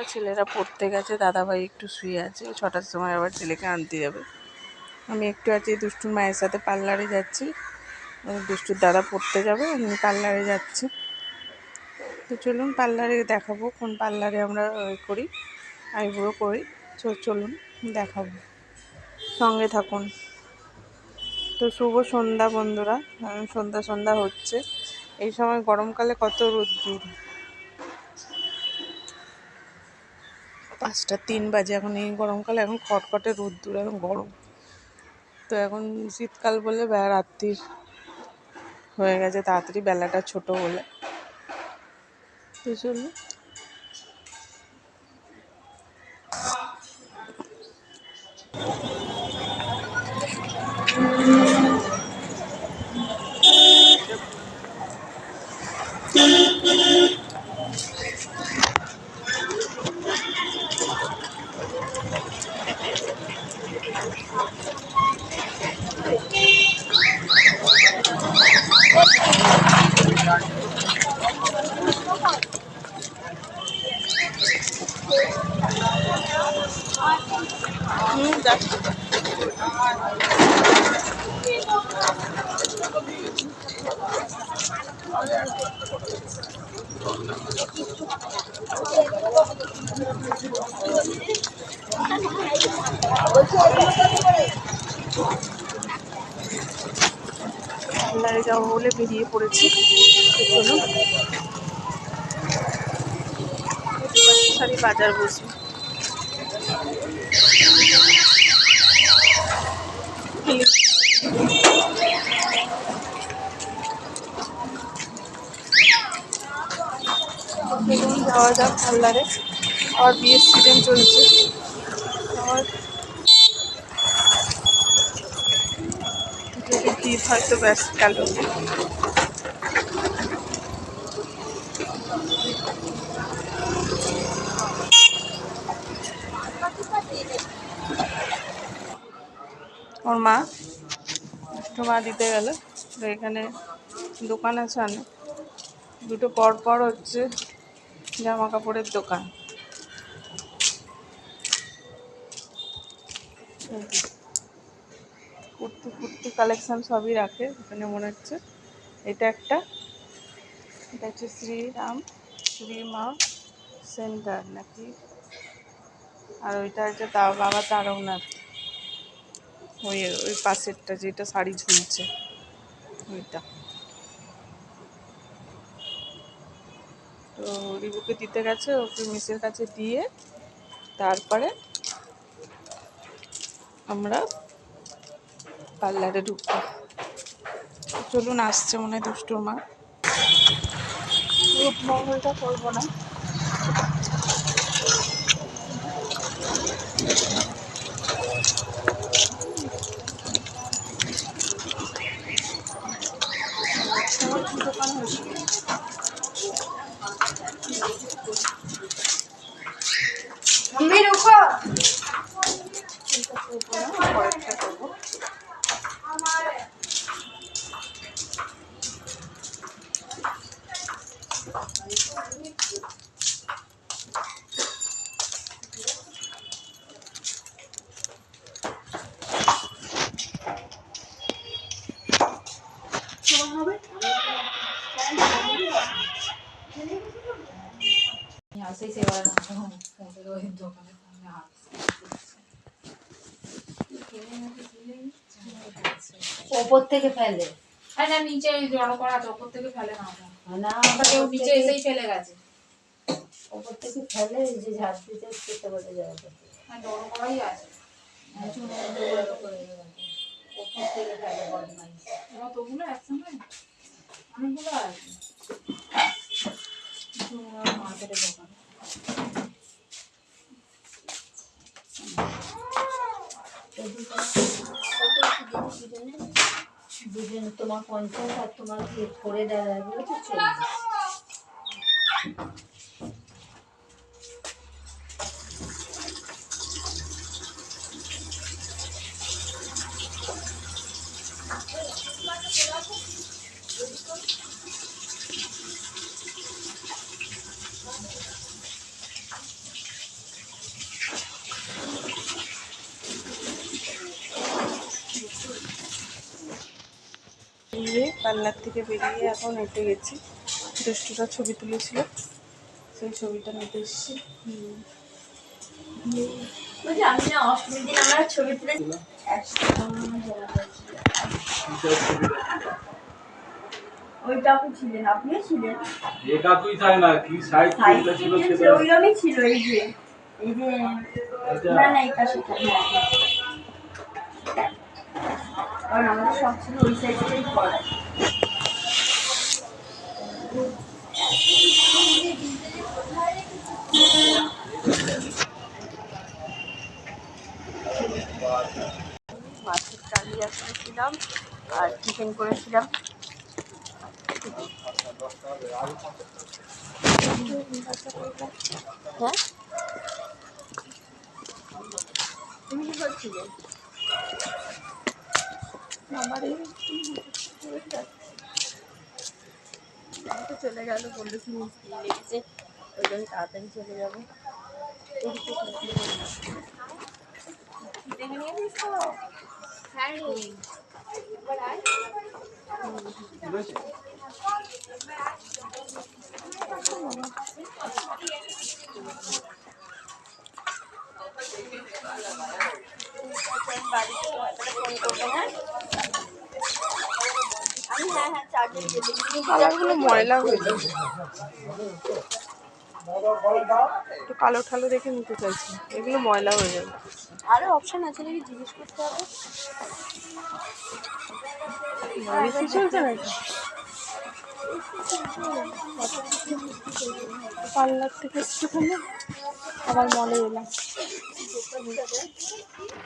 বন্ধুরা ছেলেরা পড়তে গেছে, দাদাভাই একটু শুয়ে আছে, ছটার সময় আবার ছেলেকে আনতে যাবে। আমি একটু আছি, দুষ্টুর মায়ের সাথে পার্লারে যাচ্ছি। দুষ্টুর দাদা পড়তে যাবে, আমি পার্লারে যাচ্ছি। তো চলুন পার্লারে দেখাবো, কোন পার্লারে আমরা করি, আইব্রো করি। চলুন দেখাবো। সঙ্গে থাকুন। তো শুভ সন্ধ্যা বন্ধুরা সন্ধ্যা সন্ধ্যা হচ্ছে। এই সময় গরমকালে কত রোদ্দুর পাঁচটা, তিন বাজে। এখন এই গরমকালে এখন খটখটে রোদ্দুর, এখন গরম। তো এখন শীতকাল বলে রাত্রির হয়ে গেছে, তাড়াতাড়ি বেলাটা ছোট বলে। তো চলুন হুম যাচ্ছি পার্লারে যাব বলে বেরিয়ে পড়েছি শাড়ি বাজার বসি চলুন যাওয়া যাক পার্লারে আর বিয়ের সিজন চলছে। আমার যদি ভিড় হয়তো ব্যাস গেল ওর মা একটু মা দিতে গেল। এখানে দোকান আছে অনেক। দুটো পর পর হচ্ছে। জামা কাপড়ের দোকান। কুর্তি কুর্তি কালেকশন সবই রাখে এখানে মনে হচ্ছে। এটা একটা, এটা হচ্ছে শ্রীরাম, শ্রীমা সেন্টার নাকি? আর ওইটা হচ্ছে তা বাবা তারকনাথ। ওই ওই পাশেরটা যেটা শাড়ি ঝুলছে, ওইটা। তো রিবুকে দিতে গেছে, ওকে মিসের কাছে দিয়ে তারপরে আমরা পার্লারে ঢুকবো। চলুন, আসছে মনে হয় দুষ্টুর মা। রূপমহলটা করব না। দোকান ওপর থেকে ফেলে। হ্যাঁ না নিচে জড়ো করা আছে ওপর থেকে ফেলে না না কেউ নিচে এসেই ফেলে গেছে। ওপর থেকে ফেলে এই যে ঝাড় দিতে খেতে বলে যাওয়া হ্যাঁ জড়ো করাই আছে। ওপর থেকে ফেলে বদমাই কতগুলো একসঙ্গে? অনেকগুলো আছে। মার্কেটের দোকান দুজন তোমার পঞ্চাশ আর তোমার করে দেওয়া এগুলো তো চল্লিশ বেরিয়ে পার্লার থেকে বেরিয়ে এখন হেঁটে গেছি। দুষ্টুটা ছবি তুলেছিল। সেই ছবিটা নিতে এসেছি। হুম। বলছি আমি না অষ্টমীর দিন আমরা ছবি তুলে ওই কাকু ছিলেন আপনিও ছিলেন। এ কাকুই থাকে না কি সাইড সাইড ছিল ছিল সেটা? ওইরকমই ছিল এই যে এই যে। না না এই পাশেটা কারণ আমাদের সব ছিল ওই সাইডটাই করা মাছের কালিয়া করেছিলাম আর চিকেন করেছিলাম। হ্যাঁ? তুমি কি করছিলে? চলে গেল বলল কি মিস্ত্রি লেগেছে ওই জন্য তাড়াতাড়ি চলে যাব? হ্যাঁ রে। এবার আয়। বাড়িতে তোমার ফোন করব হ্যাঁ আমি হ্যাঁ হ্যাঁ চার্জার দিয়ে দিই কালারগুলো ময়লা হয়ে যাবে। একটু কালো ঠালো দেখে নিতে চাইছি। এগুলো ময়লা হয়ে যাবে। আরও অপশন আছে নাকি জিজ্ঞেস করতে হবে? চলছে নাকি? পার্লার থেকে একটুখানি। আবার মলে এলাম।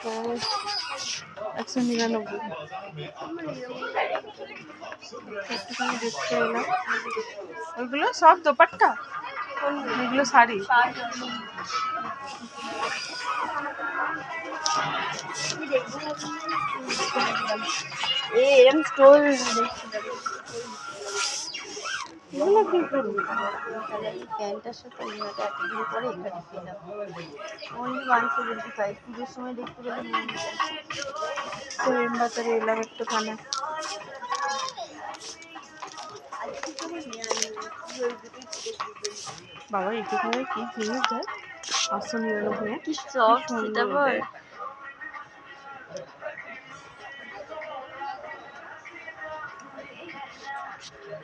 হ্যাঁ, একশো নিরানব্বই একটুখানি দেখতে এলাম ওইগুলো সব দোপাট্টা এগুলো শাড়ি এই এরম স্টোর এগুলো কি করবি প্যান্টটার সাথে এতদিন পরে এখানে পেলাম অনলি ওয়ান সেভেন্টি ফাইভ পুজোর সময় দেখতে পেলে প্রেম বাজারে এলাম একটুখানি। বাবা এটুখানে কি জিনিস পাঁচশো নিরানব্বই কি সফট সুন্দর সেটা বল। দেয়।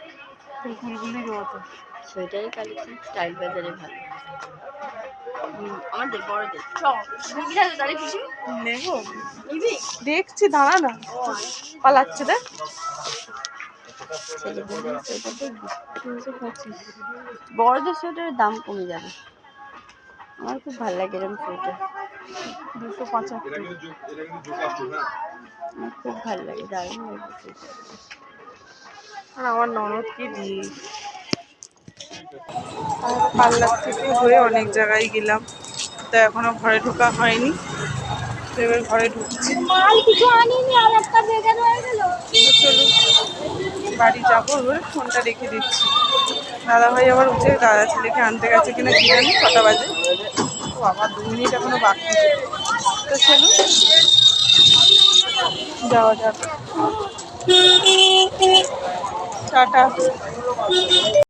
এই ফুলগুলির মতো সোয়েটারের কালেকশন স্টাইল বাজারে ভালো। আমাদের বড়দের। তাহলে কিছু নেব। নিবি? দেখছি দাঁড়া না। পালাচ্ছে দেখ। ছেলেদের সোয়েটার দেখবি তিনশো পঁচিশ। বড়দের সোয়েটারের দাম কমে যাবে। আমার খুব ভালো লাগে এরকম সোয়েটার। দুশো পঁচাত্তর। আমার খুব ভালো লাগে দারুণ লাগে সোয়েটার আর আমার ননদ কি দিই পার্লার থেকে হয়ে অনেক জায়গায় গেলাম। তো এখনও ঘরে ঢোকা হয়নি। তো এবার ঘরে ঢুকছি। চলুন বাড়ি যাব এবার ফোনটা রেখে দিচ্ছি। দাদা ভাই আবার উঠে দাদা ছেলেকে আনতে গেছে কিনা কি জানি কটা বাজে? ও আবার দু মিনিট এখনও বাকি। তো চলুন যাওয়া যাক। टाटा।